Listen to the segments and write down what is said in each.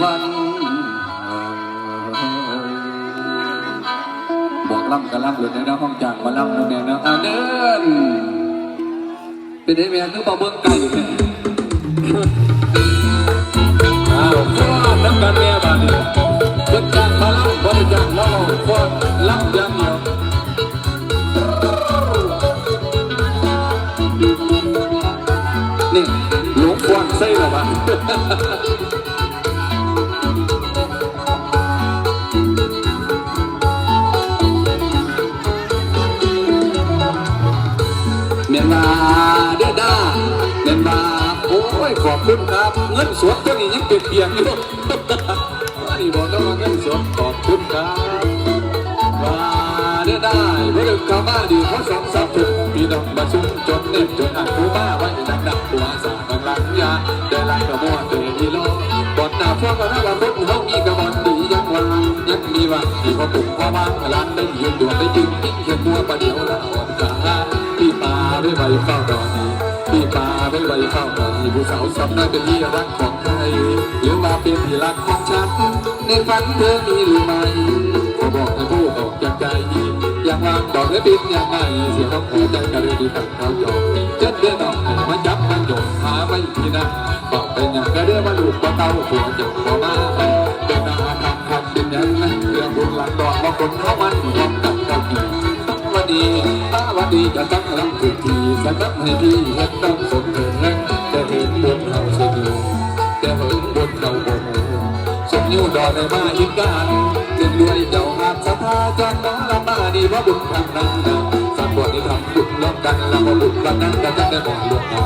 วันบอกล่ำกับล่ำเลยนะห้องจ้างมาล่ำนะแม่นะอาเดินเป็นไงแม่คือปลาเบิ้งไก่เนี่ยอ้าวฟาดน้ำกันแม่บ้านนี่เพิ่นจ้างมาล่ำบริจาคแล้วเราฟาดล่ำย่งเดียวนี่หลวงฟอนใส่หรอวะ เมียนมาโอ้ยขอบคุณครับ เงินสดเจ้านี่ยังเก็บเพียงอยู่อันนี้บอกต้องมาเงินสดขอบคุณครับมาเด้ได้เมื่อเดินเข้ามาดีเพราะสองสามถุงพี่น้องมาชุ่มจนเน็บจนอ่างคูบ้าไว้ดังดังตัวสาดังลังยาได้ลายกระมัวเตอีโลบอนหน้าพวกกันว่าพุ่งเฮามีกระบอนดียังว่ายังมีว่าที่พอปุ่มพอวางร้านได้ยืนดวงได้ยืนกินเขียนมัวประเดี๋ยวละอ่อนกาพี่ปาไม่ไหวเฝ้ารอนี พี่ปาไม่ไหวเฝ้ารอนีผู้สาวสำนักเป็นที่รักของใครหรือว่าเป็นที่รักของฉัน ในฝันเธอมีหรือไม่ขอบอกให้ผู้ออกจากใจอย่างวางดอกและบินอย่างไงเสียงของหัวใจกระเดือดีตั้งเขาจองเจ็ดเดือนออกมาจับมันหยดหาไม่ที่นั่นบอกเป็นอย่างกระเดือมาลูกมาเต้าหัวจ็บหัวมาเดินหน้าคำคำเป็นอย่างนั้นเรื่องบุญหลังดอกมาคนเข้ามัน ระตั้งลำทุกทีกระตั้งให้ดีเห็นต้องสมเถิดแรงแต่เห็นบนเขาเสียอยู่แต่เห็นบนเขาบนสมยูดอนในมาอีกการจึงด้วยเจ้าหาดสถาจันน้องละมาดีว่าบุญทางนั้นนะสามบทที่ทำบุญร่วมกันแล้วมาบุญวันนั้นกันจะได้บอกล่วงหน้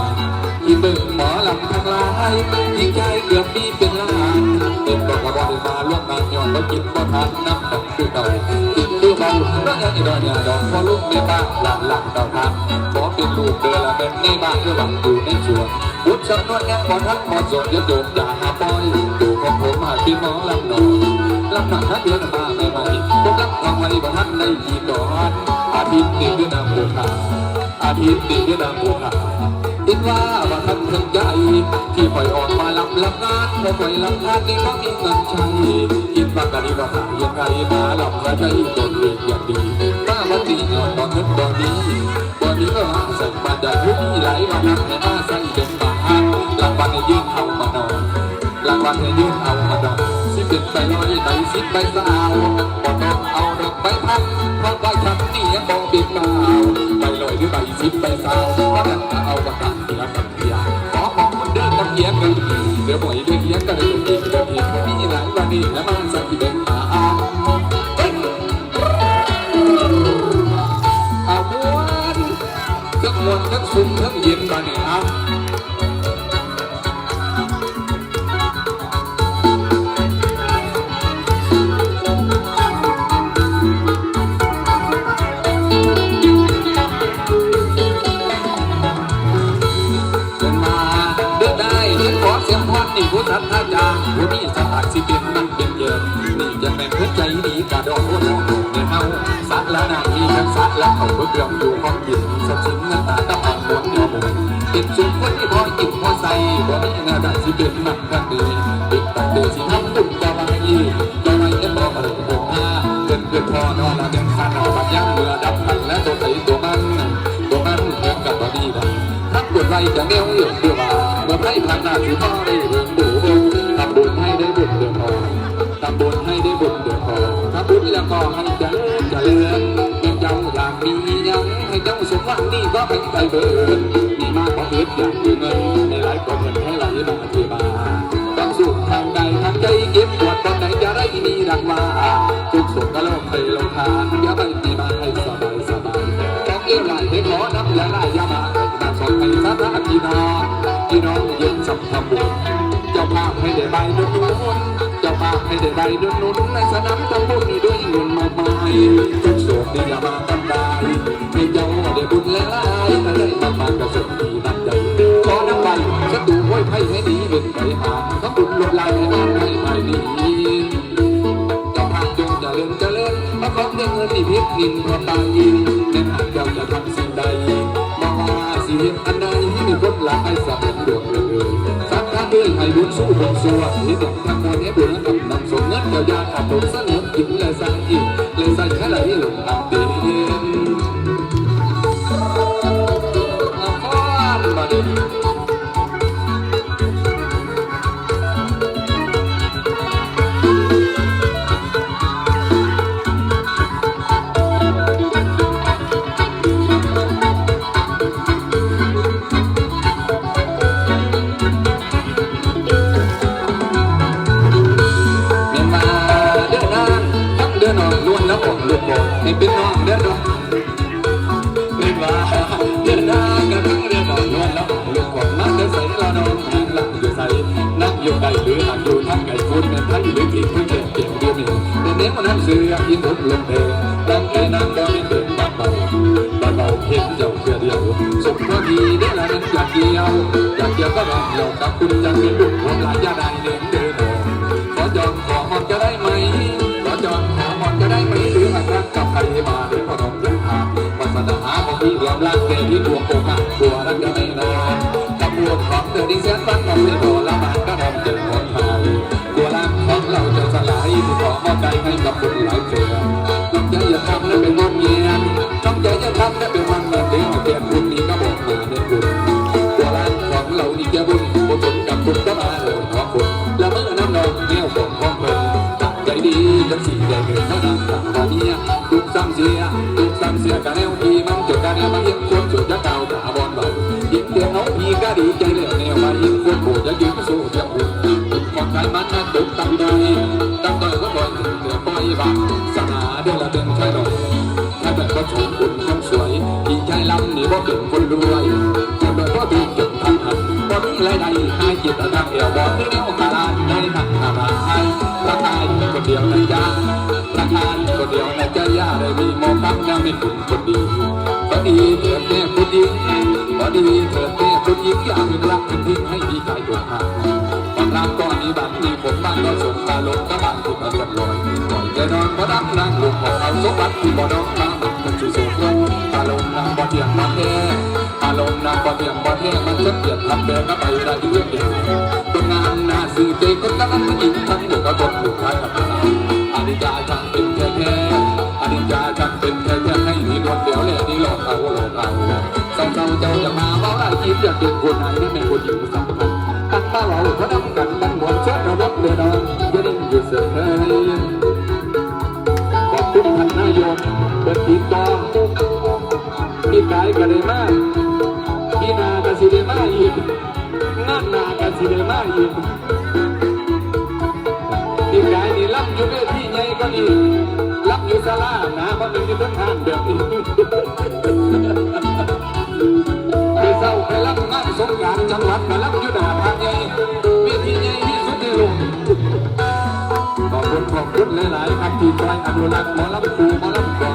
าที่เบิ่งหมอลำทั้งหลายยิ่งใจเกือบมีเป็นล้านเป็นบอกว่าบ่ได้มาล่วงหน้าย้อนว่ากินบ่ทานน้ำตกคือเก่ากินดูเบาแล้วยังอีดอนยาดอกพอลูกในบ้านหลังหลังเต่าทางขอเป็นลูกเดือละเป็นในบ้านหรือหวังอยู่ในสวนบุญสำนวนยังพอทักพอสดยวโยมอย่าหาปล่อยดูของผมหาพี่หมอลำหนอนลำหนักทัดเดือนมาไม่ไหวพวกรับทำไว้บ่ทันในทีก่อนอาทิตย์นี้คือนางบัวขาอาทิตย์นี้คือนางบัวขา คิดว่าว่าท่านถึงใจที่ปล่อยออกมาลำลำงานพอปล่อยลำงานนี่เขามีเงินใช้คิดว่ากะดีว่าหายังไงมาลำกระใจจนเรียนอย่างดีถ้าวันดียอดตอนนึกตอนนี้วันนี้ก็หาสั่งมาจากยุคนี้ไหลมานักให้มาใส่เป็นบาทรางวัลให้ยื่นเอามานอนรางวัลให้ยื่นเอามานอนสิบเป็นไปร้อยไปสิบไปสาวบ่ต้องเอาดอกไปพันเพราะว่าฉัน สิบไปสาวเพราะนั้นเอาประกันที่รักกันเพียขอของคนเดินตั้งเยียงกันเดี๋ยวบ่อยเด้วยเยียงกันเลยดีเดี๋ยวเพียงมีหลายวันนี้แล้วมันสั่งที่เป็นอาเอาบวนทั้งมวลทั้งสุ่มทั้งเย็นมาเนี่ยฮะ ผู้ทัดท่าจางผู้นี้สถานสิเป็นมันเป็นเยินนี่จะแม่นเพื่อใจดีกระดอกโอ้โหเดินเอาสักละนาทีกันสักละเขาเพื่อเปลี่ยนอยู่ความยินสักชิ้นเงินตาตะปันหวนเดียวบุญติดสุขคนที่พอกินพอใส่บ่มีหน้าได้สิเป็นมันกันดีติดตัดเดือดสิทำบุญจะไว้จะไว้จะบอกอะไรบุญอาเกินเกินพอนอนละเดินขาดบัดยังเบื่อดับกันและตัวไอ้ตัวมันตัวมันเหมือนกับบอดี้ดำทักบนไรจะเลี้ยวเหยื่อเดือมา เมื่อไพ่ผ่านหน้าถือพ่อได้เรื่องดูทำบุญให้ได้บุญเดือดพอทำบุญให้ได้บุญเดือดพอทำบุญแล้วก็ให้เจริญเจริญยังเจ้าอยากมียังให้เจ้าสมหวังนี่ก็เป็นไปเบิดมีมากกว่าเอิดอยากมีเงินในหลายกว่าเงินให้ไหลมาเทบาต้องสู้ทางใดทางใจเก็บปวดตอนไหนจะได้มีดังว่าทุกสุขก็โลกเคยลงทานอย่าไปตีมาให้สบายสบายต้องเลี้ยงหลายให้ขอน้ำยาลายยามานำส่งให้สาธารณพี่น้อ ภาพให้ได้ใบดุนนุนเจ้าภาพให้ได้ใบดุนนุนในสนามทำบุญนี้ด้วยเงินมากมายทุกโศกนี่อย่ามากันได้ให้เจ้าได้บุญแล้วถ้าได้มากมากก็สุขดีนับใจขอน้ำใบศัตรูห้วยไพ่ให้หนีเดินไปหาทำบุญลดลายให้นานให้ไม่ดีเจ้าภาพจงเจริญเจริญพระของเงินนี่พิษนินพอตายแน่หากเจ้าจะทำสิ่งใดมาว่าสิเห็นอันใด มีคนหลายสับดวงเลยสักท่านเพื่อให้บุญสู้บุญสวดที่ต้องทำบุญให้บุญกับนำส่งเงินเยียวยาอาบุญเสนอกิงแลยใส่อีกเลย บอกให้เป็นน้องเดินดอกเมียนมาเดินนานกันทั้งเดินนอนล้วนแล้วออกลูกบอกมาเดินใส่ละน้องนั่งหลังอยู่ใส่นั่งอยู่ใดหรือหักอยู่ทั้งไก่คุณเงินไทยหรือผิดเพื่อเก็บเก็บเดียวนี่เดินเนี้ยมันนั่งเสือยินผมลงเดนั่งเอ้นั่งก็ไม่เดินบ้าเบาบ้าเบาเห็นเจ้าเพื่อเดียวสุขพอดีได้ละนั้นอยากเดียวอยากเดียวก็ลองเรากับคุณจะเป็นลูกหัวลายยาได้เดินเดินออกขอจองขอหอมจะได้ไหม ขอจองขอหอนจะได้ไหมหรือหักรักกับใครมาหรือพอน้องจะหาวันสัญหาของพี่รวมรักเกที่ดวงโกหักตัวรักจะไม่นานขบวนของเธอที่แสนฟันของไม่ตัวละมันก็ทำเจอคนไทยตัวรักของเราจะสลายที่ขอมอบใจให้กับคนหลายเจ้า จังสีได้เกิดเท่านั้นต่างกันเนี่ยทุกซ้ำเสียทุกซ้ำเสียกันแนวที่มันจดกันแนวมาเยี่ยมคนสุดจะเก่าตาบอลเบายิ่งเดียวน้องพี่ก็ดีใจเลยแนวมายิ่งคนโบจะยืนสู้จะอุ่นของใครมันนะตกตั้งใจตั้งใจก็บ่อยเหนือปล่อยบางสนาเดือนละเดือนใช่หรอถ้าเป็นก็ชมคุณคนสวยที่ใจลำนี่บ่เป็นคนรวยจะเป็นก็ดีเก็บทำหันบ่มีรายได้ให้จิตทางเอวบ่ที่แมองตั้งยังไม่คุณคนดีก็ดีเถิดแม่คุณดีก็ดีเถิดแม่คุณดีอยากรักทิ้งให้ดีใจตัวหาความรักก็มีบางมีผมบ้างก็สมตาลงก็บ้างที่มันกันลอยปล่อยใจนอนบ่ดังนั่งลูกของเอาสมบัติที่บ่ดองมามันมันสุสุลงอารมณ์นางบ่เทียงบ่แท้อารมณ์นางบ่เทียงบ่แท้มันจะเปลี่ยนทำแบบก็ไปได้เรื่องเดียวคนงานน่าสื่อใจคนกำลังยิงทั้งหมดก็ตกหลูกท้ายกับนาอนิจจาจังเป็นแท้ แท้อนิจจาจังเป็นแท้แท้ให้มีคนเดียวเลยนี่หลอกเอาหลอกเอาเศร้าเจ้าอย่ามาว่าได้คิดอยากเป็นคนไหนนี่เป็นคนหญิงสำคัญตั้งตาเราเพราะนำกันกันหมดเชิดระดับเดือดจะได้อยู่เสยขอบคุณท่านนายกเปิดติดต่อพี่กายกันได้มาพี่นากันสิได้มาอีกงานนากันสิได้มาอีกพี่กายนี่รับอยู่เวทีใหญ่ก็นี่ สลาหนาเพราะมันอยู่ทั้งทานแบบนี้ไปเศร้าไปรับงานสงการจังหวัดไปรับอยู่หน้าทางใหญ่เวทีใหญ่ที่สุดในโลกขอบคุณขอบคุณหลาย ๆ ครับที่คอยอนุรักษ์หมอลำปูหมอลำกอ